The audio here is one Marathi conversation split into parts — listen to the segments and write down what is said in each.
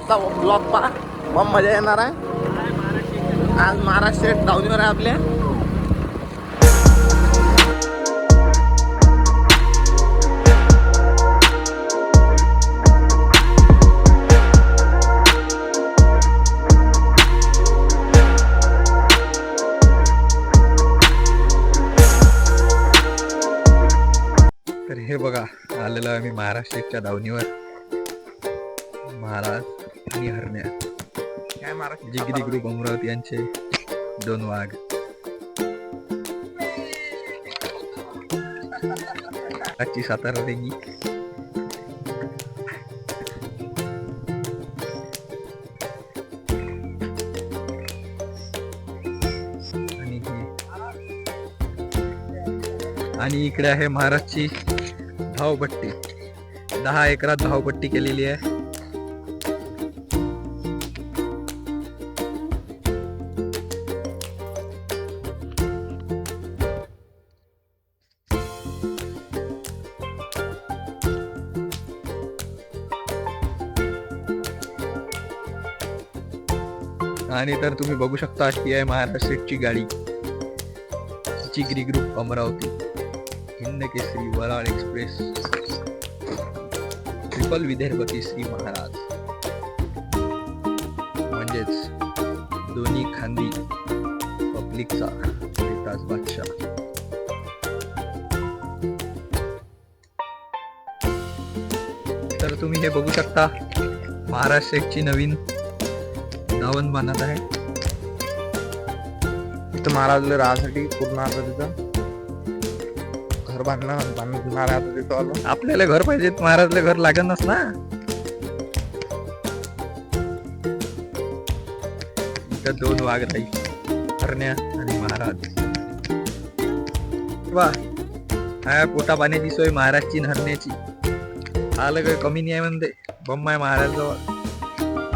आजचा ब्लॉग पा मग मजा येणार आहे. आज महाराष्ट्र डाऊनवर आहे आपल्या तर हे बघा आलेलो आहे मी महाराष्ट्रच्या धावणीवर महाराज आणि हरण्या. काय महाराज? जिगरी ग्रुप अमरावती यांचे दोन वाघ. आजची सातारा रेंगी. आणि आणि इकडे आहे महाराजची धावपट्टी. दहा एकरात धावपट्टी केलेली आहे. आणि तर तुम्ही बघू शकता ही आहे महाराष्ट्राची गाडी. Chigari group Amravati. Hind Kesari Varal express. Triple Vidarbha Kesari Maharaj. म्हणजेच दोन्ही खांदी पब्लिकचा ताज बादशाह. तर तुम्ही हे बघू शकता महाराष्ट्राची नवीन धावण बांधत आहे. इथं महाराजला राहण्यासाठी पूर्ण आता तिथं घर बांधणं बांधणार आता तिथं आलो. आपल्याला घर पाहिजेत महाराजला घर लागणच ना. इथं दोन वाघ राहील हरण्या आणि महाराज. वा हा पोटा पाण्याची सोय महाराजची हरण्याची. आलं काही कमी नाही म्हणते बम आहे महाराज जवळ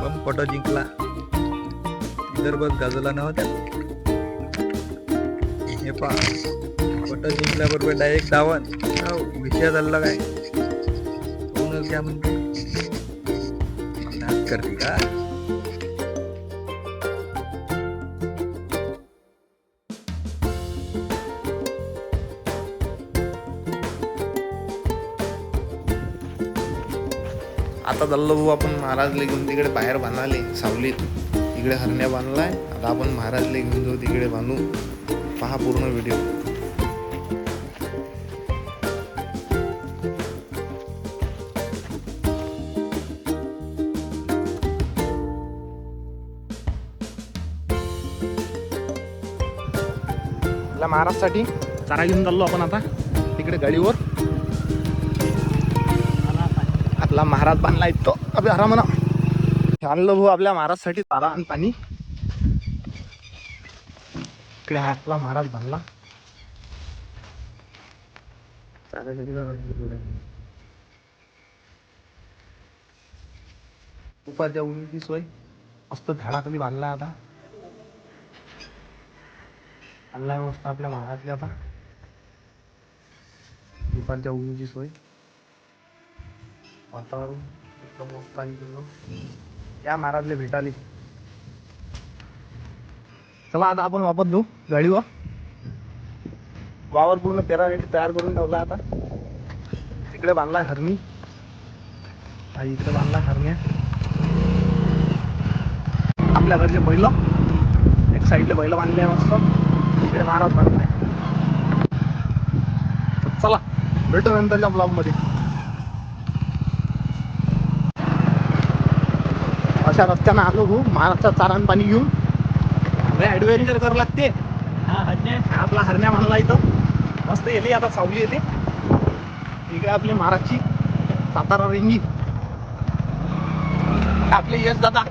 बम पटो जिंकला. विदर्भात गाजला नव्हत्या हे पा पट जिंकल्याबरोबर डायरेक्ट धावण विषय चालला काय? कोणच काय म्हणते? करते का? आता चाललो भाऊ आपण महाराज घेऊन तिकडे बाहेर बांधाले सावलीत. इकडे हरण्या बांधलाय. आता आपण महाराजला घेऊन जाऊ तिकडे बांधू पहा पूर्ण व्हिडिओ आपल्या महाराजसाठी चारा घेऊन चाललो आपण आता तिकडे गाडीवर. आपला महाराज बांधला तो. अभि हरा म्हणा आणलं भाऊ आपल्या महाराजसाठी चारा आणि पाणी. इकडे हातला महाराज बांधला उपाध्या जरा सोय. मस्त झाडाखाली बांधला आता. आणलाय मस्त आपल्या महाराजले आता. दुपारच्या उन्हीची सोय. वातावरण एकदम मस्त आणि या महाराजले भेटाली. चला आता आपण वापस घेऊ गाडीवर वावर पूर्ण पेरासाठी तयार करून ठेवला आता. तिकडे बांधला हरणी. आणि इकडे बांधला हरण्या. आपल्या घरचे बैल. एक साईडला बैल बांधले मस्त. इकडे महाराज बांधलाय चला भेटू नंतरच्या ब्लॉगमध्ये. अशा रस्त्यानं आलो हो. महाराष्ट्रात चारण पाणी घेऊन ऍडव्हेंचर करावं लागते. आपला हरण्या म्हणला इथं. मस्त येते आता सावली येते. इकडे आपली महाराजची सातारा रेंगी. आपले यश दादा.